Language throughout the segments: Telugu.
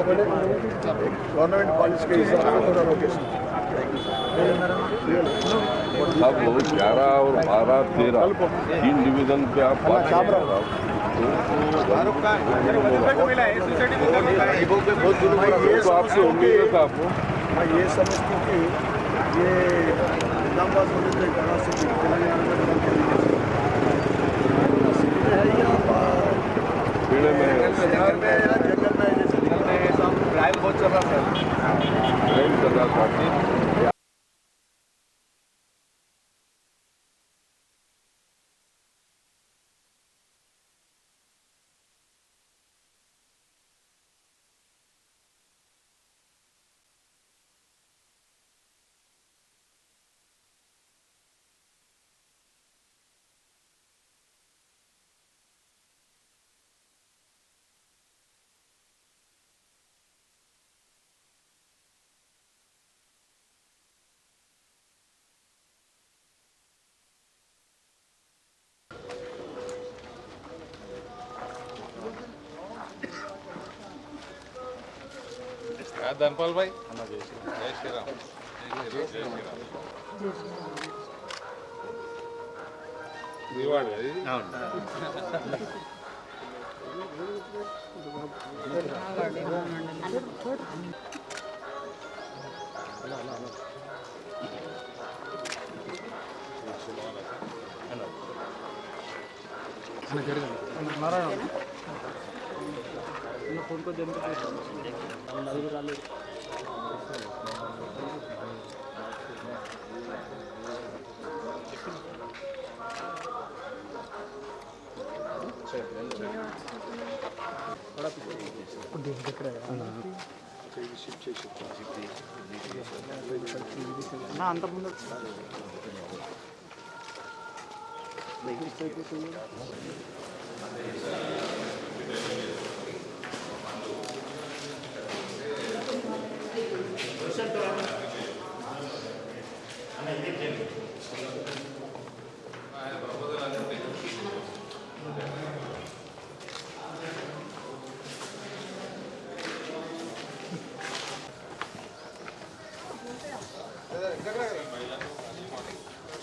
गवर्नमेंट पॉलिसी के हिसाब से अब ग्यारह और बारह तेरह तीन डिवीज़न पे आप हो। तो तो आपसे उम्मीद था आपको मैं ये समझती हूँ कि ये सिटी तेलंगाना में बदल सिटी है या पेड़े में abraçados. Três abraçados aqui. ధనపాల్భాయ్ జై శ్రీరామ్ జై శ్రీరామ్ దివాడు అన్న జరగదు నారాయణ था ధన్పాల్ భాయ్ జై శ్రీరామ్ జై శ్రీరామ్ దివాడు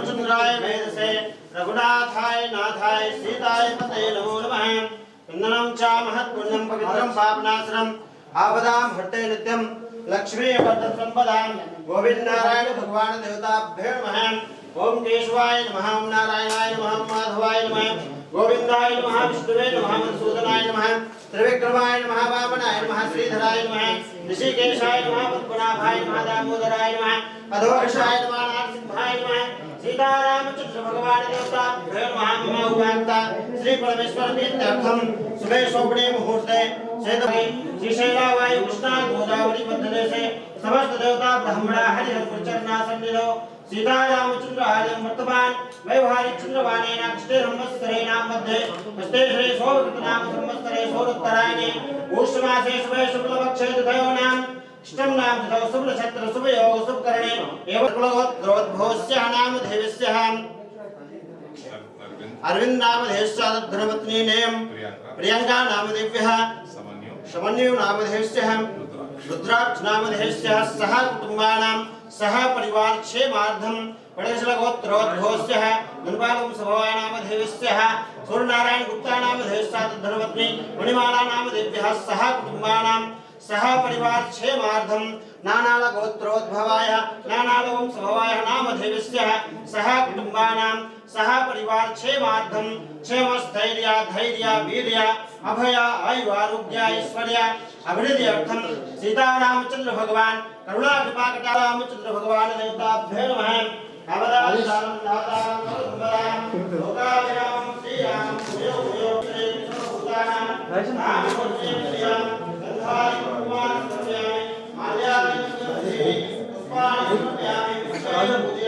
रामचंद्राय वेदसे रघुनाथाय नाथाय सीताय पते नमो नमः। वन्दनं च महत्पुण्यं पवित्रं पापनाशनम् आपदां हर्ते नित्यं लक्ष्मी वर्धसम्पदां गोविन्दनारायण भगवान् देवताभ्यो नमः। ओम केशवाय नमः, ओम नारायणाय नमः माधवाय नमः। गोविन्दाय नमः, विष्णुवे नमः मधुसूदनाय नमः। त्रिविक्रमाय नमः, वामनाय नमः, श्रीधराय नमः। ऋषिकेशाय नमः, पद्मनाभाय नमः, दामोदराय नमः। अधोक्षाय नमः, नारसिंहाय नमः। सीतारामचंद्र भगवान देवता नमः मम उपांता श्री परमेश्वर प्रीत्यर्थम सुबह सोपड़े मुहूर्ते श्रीशैला वायु कृष्णा गोदावरी बंधने से समस्त देवता ब्राह्मणा हरिहर गुरुचरणा सन्निधो सीतारामचंद्र आलयं वर्तमान वैवाहिक चंद्रवाणेन अष्टे संवत्सरेणां मध्ये अष्टे श्री सोमकृतनाम संवत्सरे सोरुत्तरायणे उष्णमासे शुभे शुक्लपक्षे तथयोनाम् शुभयोग शुभकरणे एवं नाम देवस्य अरविंद नाम नेम प्रियंका नाम दिव्यः नाम देवस्य रुद्राक्ष नाम देवस्य सह सह परिवार धनपालं नाम देवस्य सूर्यनारायण गुप्ता नाम देवस्य धर्मपत्नी मणिमाला नाम देव्यः सह कुटुंबानां सह परिवार क्षेमार्थं नानाल गोत्रोद्भवाय नानाल वंशभवाय नाम देवस्य सह कुटुंबानां सह परिवार क्षेमार्थम क्षेमस्थैर्य धैर्य वीर्य अभय आयु आरोग्य ऐश्वर्य अभिवृद्धि अर्थम सीतारामचंद्र भगवान करुणा कृपा कटा रामचंद्र भगवान देवताभ्यो नमः अवदान दानं दातारं वरदम्बरां लोकाभिरामं श्रीरामं भूयो भूयो श्री विष्णुभूतानां रामभद्रे प्रियं गन्धारि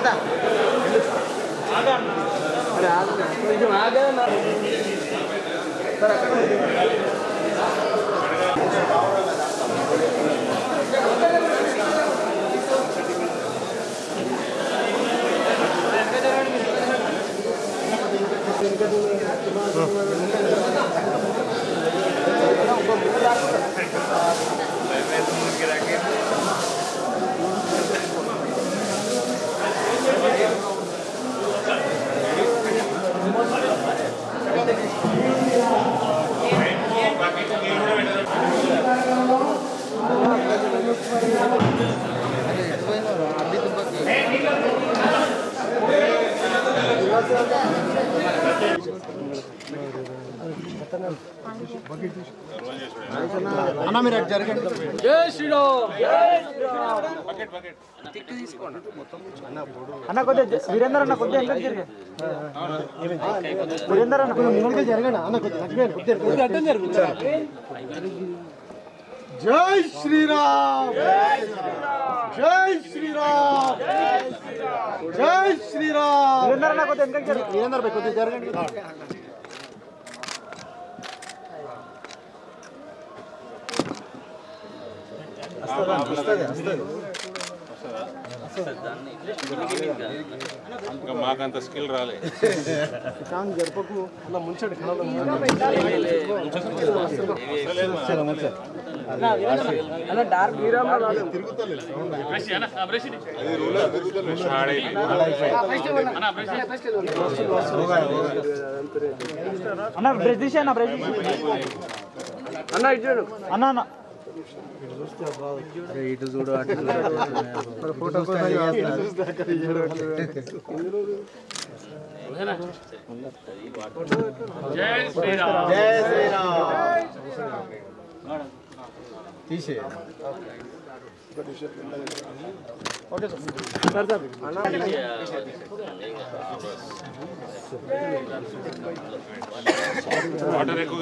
Kita. Ada. Ada. Ujung ada. అన్న కొద్దిగా వీరేందర్ అన్న కొద్దిగా వెనక్కి జరిగే వీరేందర్ అన్న ముందుకు జరగండి. అన్న కొద్దిగా అడ్డం జరుగు జై శ్రీరామ్. జై శ్రీరామ్. జై శ్రీరామ్. వీరేందర్ అన్న కొద్దిగా వెనక్కి జరుగు వీరేందర్ కొద్దిగా జరగండి. ఇంకా మాకంత స్కిల్ రాలే జరపకు అలా ముంచండి అన్న డార్క్ అన్న బ్రష్ తీసి అన్న బ్రష్ అన్న చూడు అన్న అన్న ఇటు చూడు అటు ఫోటో జై శ్రీరామ్ తీసే వాటర్ ఎక్కువ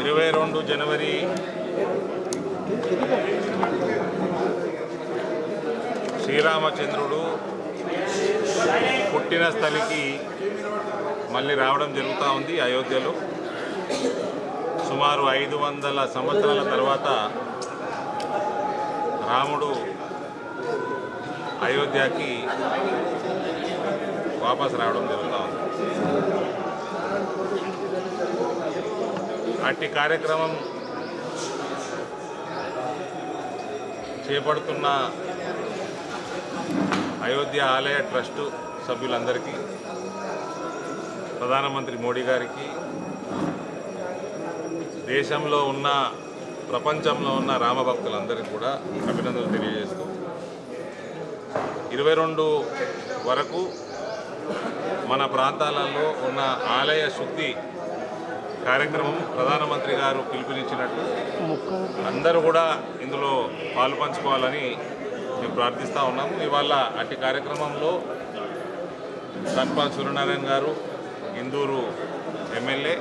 ఇరవై రెండు జనవరి శ్రీరామచంద్రుడు పుట్టిన స్థలికి మళ్ళీ రావడం జరుగుతూ ఉంది అయోధ్యలో. సుమారు ఐదు వందల సంవత్సరాల తర్వాత రాముడు అయోధ్యకి వాపస్ రావడం జరుగుతూ ఉంది. అట్టి కార్యక్రమం చేపడుతున్న అయోధ్య ఆలయ ట్రస్టు సభ్యులందరికీ ప్రధానమంత్రి మోడీ గారికి దేశంలో ఉన్న ప్రపంచంలో ఉన్న రామభక్తులందరికీ కూడా అభినందనలు తెలియజేస్తూ ఇరవై రెండు వరకు మన ప్రాంతాలలో ఉన్న ఆలయ శుద్ధి కార్యక్రమం ప్రధానమంత్రి గారు పిలుపునిచ్చినట్టు. అందరూ కూడా ఇందులో పాలు పంచుకోవాలని మేము ప్రార్థిస్తూ ఉన్నాము. ఇవాళ అట్టి కార్యక్రమంలో సర్పంచ్ సూర్యనారాయణ గారు ఇందూరు ఎమ్మెల్యే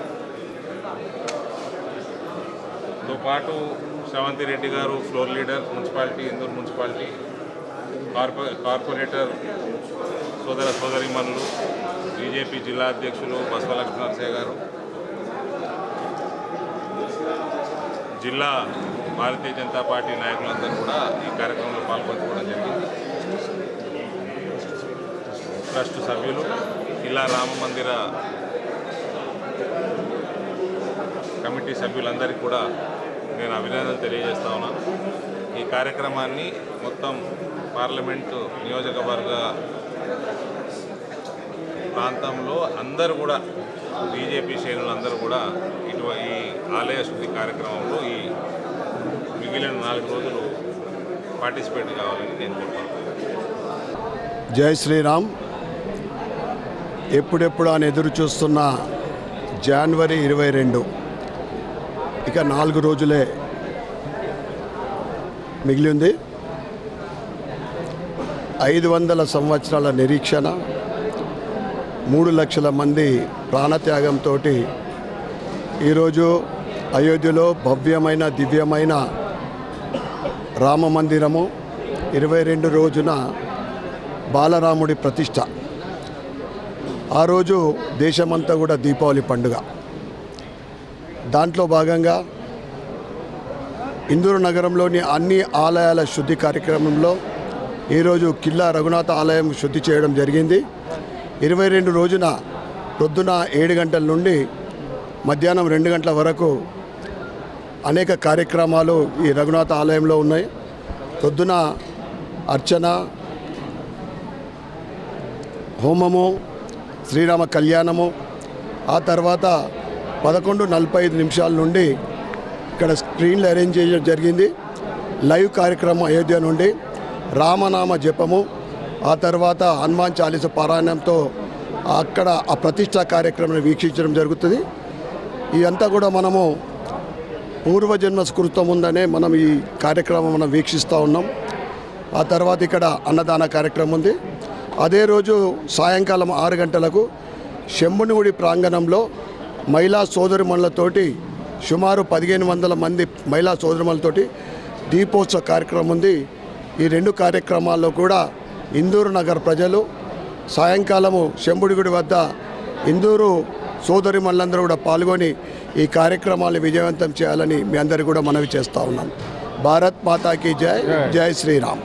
తో పాటు శ్రవంతి రెడ్డి గారు floor leader municipality Induru municipality కార్పొ corporator సోదర సోదరిమణులు బీజేపీ జిల్లా అధ్యక్షులు బసవ లక్ష్మీనరసయ్య గారు. జిల్లా భారతీయ జనతా పార్టీ నాయకులందరూ కూడా ఈ కార్యక్రమంలో పాల్పంచుకోవడం జరిగింది. ట్రస్ట్ సభ్యులు జిల్లా రామ మందిర కమిటీ సభ్యులందరికీ కూడా నేను అభినందనలు తెలియజేస్తా ఉన్నాను ఈ కార్యక్రమాన్ని మొత్తం పార్లమెంటు నియోజకవర్గ ప్రాంతంలో అందరూ కూడా బీజేపీ శ్రేణులందరూ కూడా ఇటు ఈ ఆలయ శుద్ధి కార్యక్రమంలో ఈ మిగిలిన నాలుగు రోజులు పార్టిసిపేట్ కావాలని నేను కోరుకుంటున్నాను. జై శ్రీరామ్. ఎప్పుడెప్పుడు అని ఎదురు చూస్తున్న జనవరి ఇరవై రెండు. ఇక నాలుగు రోజులే మిగిలి ఉంది. ఐదు వందల సంవత్సరాల నిరీక్షణ. మూడు లక్షల మంది ప్రాణత్యాగంతో ఈరోజు అయోధ్యలో భవ్యమైన దివ్యమైన రామ మందిరము ఇరవై రెండు రోజున బాలరాముడి ప్రతిష్ట. ఆ రోజు దేశమంతా కూడా దీపావళి పండుగ. దాంట్లో భాగంగా ఇందూరు నగరంలోని అన్ని ఆలయాల శుద్ధి కార్యక్రమంలో ఈరోజు కిల్లా రఘునాథ ఆలయం శుద్ధి చేయడం జరిగింది. ఇరవై రెండు రోజున ప్రొద్దున ఏడు గంటల నుండి మధ్యాహ్నం రెండు గంటల వరకు అనేక కార్యక్రమాలు ఈ రఘునాథ ఆలయంలో ఉన్నాయి. ప్రొద్దున అర్చన హోమము శ్రీరామ కళ్యాణము ఆ తర్వాత పదకొండు నలభై ఐదు నిమిషాల నుండి ఇక్కడ స్క్రీన్లు అరేంజ్ చేయడం జరిగింది. లైవ్ కార్యక్రమం అయోధ్య నుండి రామనామ జపము ఆ తర్వాత హనుమాన్ చాలీస పారాయణంతో అక్కడ ఆ ప్రతిష్టా కార్యక్రమాన్ని వీక్షించడం జరుగుతుంది. ఇదంతా కూడా మనము పూర్వజన్మ స్కృతం ఉందనే మనం ఈ కార్యక్రమం మనం వీక్షిస్తూ ఉన్నాం. ఆ తర్వాత ఇక్కడ అన్నదాన కార్యక్రమం ఉంది. అదే రోజు సాయంకాలం ఆరు గంటలకు శంభునిగుడి ప్రాంగణంలో మహిళా సోదరిమణులతోటి సుమారు పదిహేను వందల మంది మహిళా సోదరిమణులతోటి దీపోత్సవ కార్యక్రమం ఉంది. ఈ రెండు కార్యక్రమాల్లో కూడా ఇందూరు నగర ప్రజలు సాయంకాలము శంభుడిగుడి వద్ద ఇందూరు సోదరి మళ్ళందరూ కూడా పాల్గొని ఈ కార్యక్రమాలు విజయవంతం చేయాలని మీ అందరికీ కూడా మనవి చేస్తూ ఉన్నాం. భారత్ మాతాకి జై. జై శ్రీరామ్.